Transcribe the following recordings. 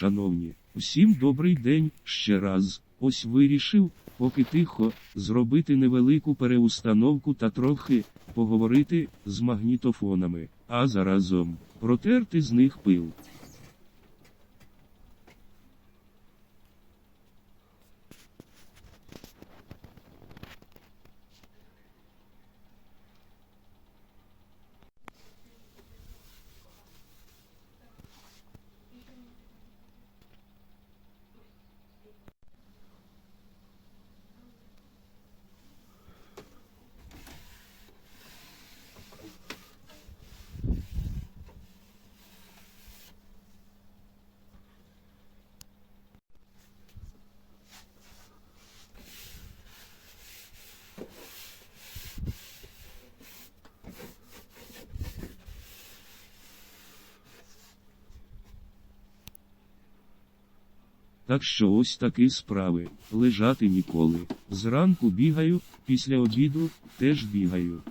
Шановні, усім добрий день ще раз. Ось вирішив, поки тихо, зробити невелику переустановку та трохи поговорити з магнітофонами, а заразом протерти з них пил. Так що ось такі справи. Лежати ніколи. Зранку бігаю, після обіду теж бігаю.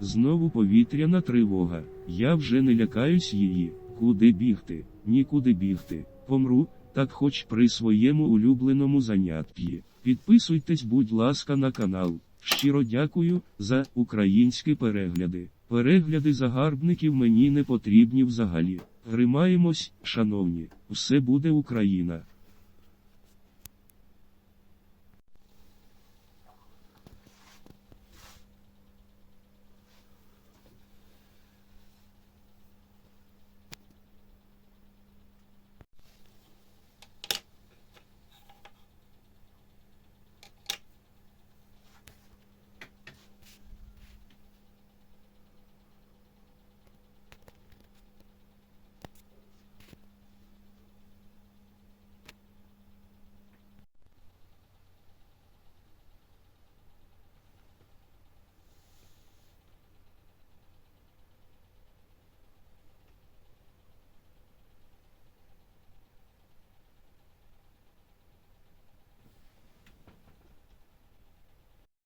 Знову повітряна тривога. Я вже не лякаюсь її. Куди бігти? Нікуди бігти. Помру, так хоч при своєму улюбленому занятті. Підписуйтесь, будь ласка, на канал. Щиро дякую за українські перегляди. Перегляди загарбників мені не потрібні взагалі. Гримаємось, шановні, все буде Україна.